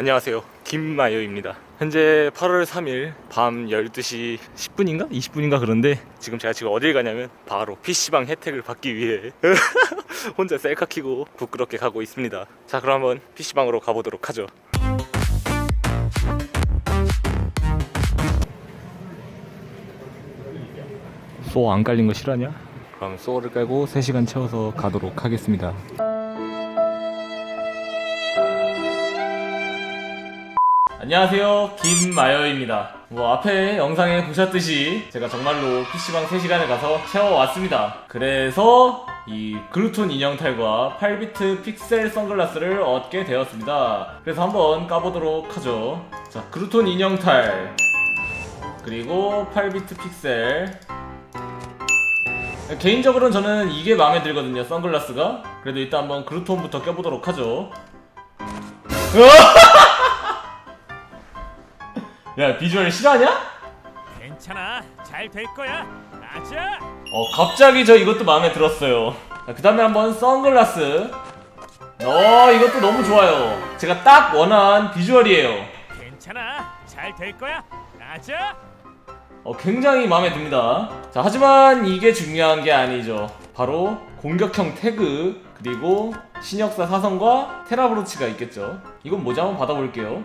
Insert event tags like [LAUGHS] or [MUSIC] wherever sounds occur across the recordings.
안녕하세요. 김마요입니다. 현재 8월 3일 밤 12시 10분인가? 20분인가 그런데 지금 제가 지금 어딜 가냐면 바로 PC방 혜택을 받기 위해 [LAUGHS] 혼자 셀카 키고 부끄럽게 가고 있습니다. 자, 그럼 한번 PC방으로 가보도록 하죠. 소안 깔린 거 싫어하냐? 그럼 소를 깔고 3시간 채워서 가도록 하겠습니다. 안녕하세요. 김마여입니다. 뭐 앞에 영상에 보셨듯이 제가 정말로 PC방 3시간을 가서 채워왔습니다. 그래서 이 글루톤 인형탈과 8비트 픽셀 선글라스를 얻게 되었습니다. 그래서 한번 까보도록 하죠. 자 글루톤 인형탈. 그리고 8비트 픽셀. 개인적으로는 저는 이게 마음에 들거든요 선글라스가. 그래도 일단 한번 글루톤부터 껴보도록 하죠 [LAUGHS] 야 비주얼 싫어하냐? 괜찮아. 잘 될 거야. 아자! 어 갑자기 저 이것도 마음에 들었어요. 그 다음에 한번 선글라스. 어 이것도 너무 좋아요. 제가 딱 원한 비주얼이에요. 괜찮아. 잘 될 거야. 아자! 어 굉장히 마음에 듭니다. 자 하지만 이게 중요한 게 아니죠. 바로 공격형 태그 그리고 신역사 사선과 테라브로치가 있겠죠. 이건 뭐지? 한번 받아볼게요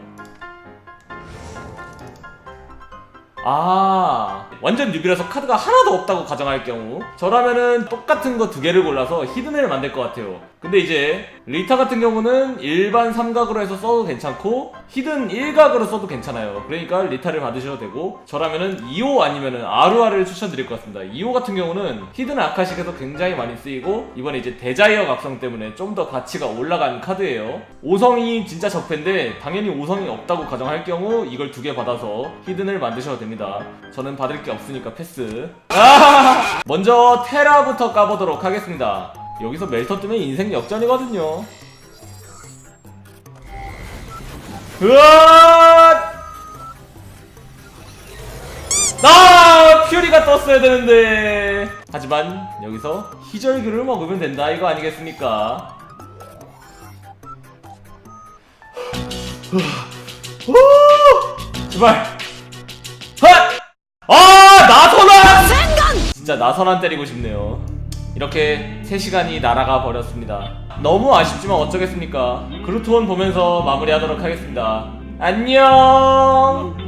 아 완전 뉴비라서 카드가 하나도 없다고 가정할 경우 저라면은 똑같은 거 두 개를 골라서 히든을 만들 것 같아요. 근데 이제 리타 같은 경우는 일반 삼각으로 해서 써도 괜찮고 히든 일각으로 써도 괜찮아요. 그러니까 리타를 받으셔도 되고 저라면은 2호 아니면은 아루아를 추천드릴 것 같습니다. 2호 같은 경우는 히든 아카식에서 굉장히 많이 쓰이고 이번에 이제 대자이어 각성 때문에 좀 더 가치가 올라간 카드예요. 5성이 진짜 적폐인데 당연히 5성이 없다고 가정할 경우 이걸 두 개 받아서 히든을 만드셔도 됩니다. 저는 받을 게 없으니까 패스 아! 먼저 테라부터 까보도록 하겠습니다 여기서 멜터 뜨면 인생 역전이거든요 으아! 아! 퓨리가 떴어야 되는데 하지만 여기서 희절규를 먹으면 된다 이거 아니겠습니까 후! 제발 진짜 나선한 때리고 싶네요. 이렇게 3시간이 날아가 버렸습니다. 너무 아쉽지만 어쩌겠습니까? 그루톤 보면서 마무리하도록 하겠습니다. 안녕